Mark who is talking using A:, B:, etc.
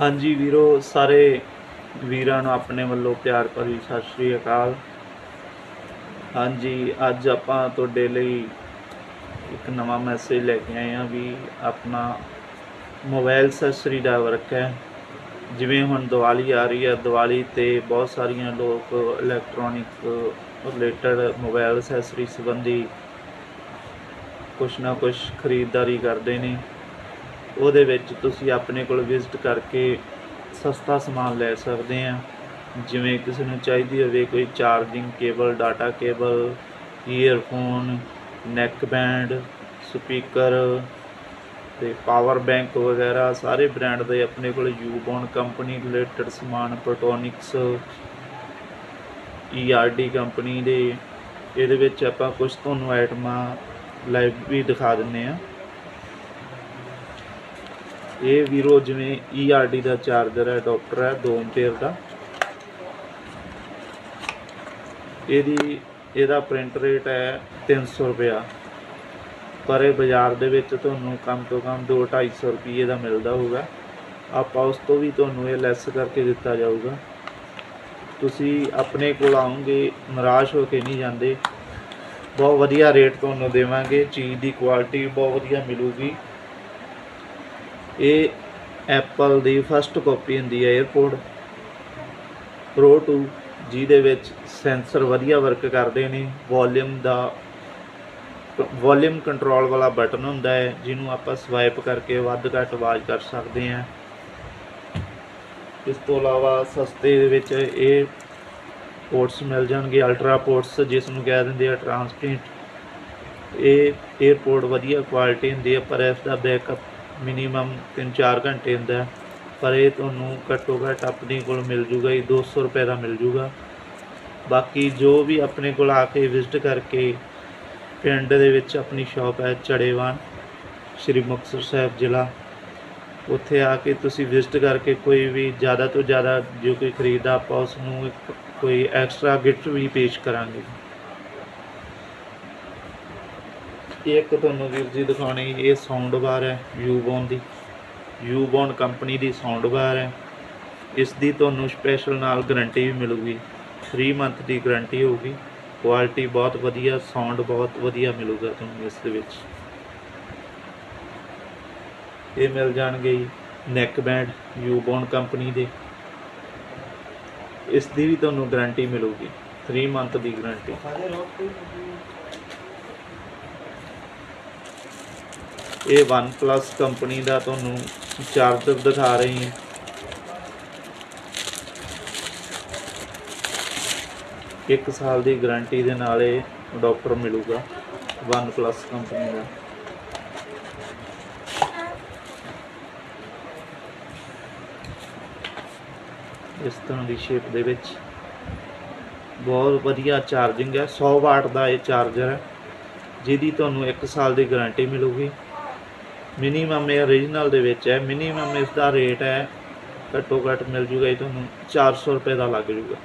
A: ਹਾਂਜੀ ਵੀਰੋ, ਸਾਰੇ ਵੀਰਾਂ ਨੂੰ ਆਪਣੇ ਵੱਲੋਂ ਪਿਆਰ ਭਰੀ ਸਤਿ ਸ਼੍ਰੀ ਅਕਾਲ। ਹਾਂਜੀ, ਅੱਜ ਆਪਾਂ ਤੁਹਾਡੇ ਲਈ ਇੱਕ ਨਵਾਂ ਮੈਸੇਜ ਲੈ ਕੇ ਆਏ ਹਾਂ ਵੀ ਆਪਣਾ ਮੋਬਾਈਲ ਅਸੈਸਰੀ ਦਾ ਵਰਕ ਹੈ ਜਿਵੇਂ ਹੁਣ ਦੀਵਾਲੀ ਆ ਰਹੀ ਹੈ, ਦੀਵਾਲੀ ਤੇ ਬਹੁਤ ਸਾਰੀਆਂ ਲੋਕ ਇਲੈਕਟ੍ਰੋਨਿਕ ਰਿਲੇਟਡ ਮੋਬਾਈਲ ਅਸੈਸਰੀ ਸੰਬੰਧੀ ਕੁਛ ਨਾ ਕੁਛ ਖਰੀਦਦਾਰੀ ਕਰਦੇ ਨੇ। ਉਹਦੇ ਵਿੱਚ ਤੁਸੀਂ ਆਪਣੇ ਕੋਲ ਵਿਜ਼ਿਟ ਕਰਕੇ ਸਸਤਾ ਸਮਾਨ ਲੈ ਸਕਦੇ ਆ। ਜਿਵੇਂ ਕਿਸੇ ਨੂੰ ਚਾਹੀਦੀ ਹੋਵੇ ਕੋਈ charging cable data cable earphone neck band speaker ਤੇ ਪਾਵਰ ਬੈਂਕ ਵਗੈਰਾ ਸਾਰੇ ਬ੍ਰਾਂਡ ਦੇ ਆਪਣੇ ਕੋਲ ਯੂਬੋਨ ਕੰਪਨੀ ਰਿਲੇਟਡ ਸਮਾਨ ਪ੍ਰੋਟੋਨਿਕਸ ਈਆਰਡੀ ਕੰਪਨੀ ਦੇ। ਇਹਦੇ ਵਿੱਚ ਆਪਾਂ ਕੁਝ ਤੁਹਾਨੂੰ ਆਈਟਮਾਂ ਲਾਈਵ ਵੀ ਦਿਖਾ ਦਿੰਨੇ ਆ। ਇਹ ਵੀਰੋ ਜਿਵੇਂ ERD ਦਾ ਚਾਰਜਰ ਹੈ ਡਾਕਟਰ ਹੈ 2 ਐਂਪੀਅਰ ਦਾ। ਇਹਦੀ, ਇਹਦਾ ਪ੍ਰਿੰਟ ਰੇਟ ਹੈ 300 ਰੁਪਇਆ। ਪਰ ਇਹ ਬਾਜ਼ਾਰ ਦੇ ਵਿੱਚ ਤੁਹਾਨੂੰ ਕਮ ਤੋਂ ਕਮ 2-250 ਰੁਪਏ ਦਾ ਮਿਲਦਾ ਹੋਊਗਾ। ਆਪਾਂ ਉਸ ਤੋਂ ਵੀ ਤੁਹਾਨੂੰ ਇਹ ਲੈਸ ਕਰਕੇ ਦਿੱਤਾ ਜਾਊਗਾ। ਤੁਸੀਂ ਆਪਣੇ ਕੋਲ ਆਉਂਗੇ ਨਿਰਾਸ਼ ਹੋ ਕੇ ਨਹੀਂ ਜਾਂਦੇ। ਬਹੁਤ ਵਧੀਆ ਰੇਟ ਤੁਹਾਨੂੰ ਦੇਵਾਂਗੇ। ਚੀਜ਼ ਦੀ ਕੁਆਲਿਟੀ ਬਹੁਤ ਵਧੀਆ ਮਿਲੂਗੀ। ਇਹ ਐਪਲ ਦੀ ਫਸਟ ਕਾਪੀ ਹੁੰਦੀ ਹੈ 에어ਪੋਰਟ ਪ੍ਰੋ 2 ਜਿਹਦੇ ਵਿੱਚ ਸੈਂਸਰ ਵਧੀਆ ਵਰਕ ਕਰਦੇ ਨੇ ਵੋਲਿਊਮ ਦਾ ਵੋਲਿਊਮ ਕੰਟਰੋਲ ਵਾਲਾ ਬਟਨ ਹੁੰਦਾ ਹੈ, ਜਿਹਨੂੰ ਆਪਾਂ ਸਵਾਈਪ ਕਰਕੇ ਵੱਧ ਘੱਟ ਆਵਾਜ਼ ਕਰ ਸਕਦੇ ਹਾਂ। ਇਸ ਤੋਂ ਇਲਾਵਾ ਸਸਤੇ ਦੇ ਵਿੱਚ ਇਹ ਪੋਰਟਸ ਮਿਲ ਜਾਣਗੇ ਅਲਟਰਾ ਪੋਰਟਸ ਜਿਸ ਨੂੰ ਕਹਿ ਦਿੰਦੇ ਆ ਟ੍ਰਾਂਸਪੇਰੈਂਟ ਇਹ 에어ਪੋਰਟ ਵਧੀਆ ਕੁਆਲਿਟੀ ਹੁੰਦੀ ਹੈ, ਪਰ ਇਸ ਦਾ ਬੈਕਅਪ ਮਿਨੀਮਮ 3-4 ਘੰਟੇ ਹੁੰਦਾ ਪਰ ਇਹ ਤੁਹਾਨੂੰ ਘੱਟੋ ਘੱਟ ਆਪਣੇ ਕੋਲ ਮਿਲ ਜੂਗਾ ਜੀ 200 ਰੁਪਏ ਦਾ ਮਿਲ ਜੂਗਾ। ਬਾਕੀ ਜੋ ਵੀ ਆਪਣੇ ਕੋਲ ਆ ਕੇ ਵਿਜ਼ਿਟ ਕਰਕੇ ਪਿੰਡ ਦੇ ਵਿੱਚ ਆਪਣੀ ਸ਼ਾਪ ਹੈ ਚੜੇਵਾਨ, ਸ਼੍ਰੀ ਮੁਕਤਸਰ ਸਾਹਿਬ ਜ਼ਿਲ੍ਹਾ। ਉੱਥੇ ਆ ਕੇ ਤੁਸੀਂ ਵਿਜ਼ਿਟ ਕਰਕੇ ਕੋਈ ਵੀ ਜ਼ਿਆਦਾ ਤੋਂ ਜ਼ਿਆਦਾ ਜੋ ਕੋਈ ਖਰੀਦਦਾ ਆਪਾਂ ਉਸ ਨੂੰ ਕੋਈ ਐਕਸਟਰਾ ਗਿਫਟ ਵੀ ਪੇਸ਼ ਕਰਾਂਗੇ ਇਹ ਇੱਕ ਤੁਹਾਨੂੰ ਵੀਰ ਜੀ ਦਿਖਾਉਣੀ, ਇਹ ਸਾਊਂਡ ਬਾਰ ਹੈ ਯੂਬੋਨ ਦੀ। ਯੂਬੋਨ ਕੰਪਨੀ ਦੀ ਸਾਊਂਡ ਬਾਰ ਹੈ। ਇਸ ਦੀ ਤੁਹਾਨੂੰ ਸਪੈਸ਼ਲ ਨਾਲ ਗਾਰੰਟੀ ਵੀ ਮਿਲੂਗੀ। 3 ਮੰਥ ਦੀ ਗਾਰੰਟੀ ਹੋਊਗੀ। ਕੁਆਲਿਟੀ ਬਹੁਤ ਵਧੀਆ ਸਾਊਂਡ ਬਹੁਤ ਵਧੀਆ ਮਿਲੂਗਾ ਤੁਹਾਨੂੰ ਇਸ ਦੇ ਵਿੱਚ। ਇਹ ਮਿਲ ਜਾਣਗੇ ਨੈਕ ਬੈਂਡ ਯੂਬੋਨ ਕੰਪਨੀ ਦੇ। ਇਸ ਦੀ ਵੀ ਤੁਹਾਨੂੰ ਗਾਰੰਟੀ ਮਿਲੂਗੀ। 3 ਮੰਥ ਦੀ ਗਾਰੰਟੀ ਇਹ OnePlus ਕੰਪਨੀ ਦਾ ਤੁਹਾਨੂੰ ਚਾਰਜਰ ਦਿਖਾ ਰਹੀ ਹਾਂ। ਇੱਕ ਸਾਲ ਦੀ ਗਾਰੰਟੀ ਦੇ ਨਾਲ ਇਹ ਅਡਾਪਟਰ ਮਿਲੂਗਾ, OnePlus ਕੰਪਨੀ ਦਾ। ਇਸ ਤਰ੍ਹਾਂ ਦੀ ਸ਼ੇਪ ਦੇ ਵਿੱਚ ਬਹੁਤ ਵਧੀਆ ਚਾਰਜਿੰਗ ਹੈ। 100 ਵਾਟ ਦਾ ਇਹ ਚਾਰਜਰ ਹੈ, ਜਿਹਦੀ ਤੁਹਾਨੂੰ 1 ਸਾਲ ਦੀ ਗਾਰੰਟੀ ਮਿਲੂਗੀ। ਮਿਨੀਮਮ ਇਹ origignal ਦੇ ਵਿੱਚ ਹੈ। ਮਿਨੀਮਮ ਇਸ ਦਾ ਰੇਟ ਹੈ। ਘੱਟੋ ਘੱਟ ਮਿਲ ਜੂਗਾ ਇਹ ਤੁਹਾਨੂੰ 400 ਰੁਪਏ ਦਾ ਲੱਗ ਜੂਗਾ।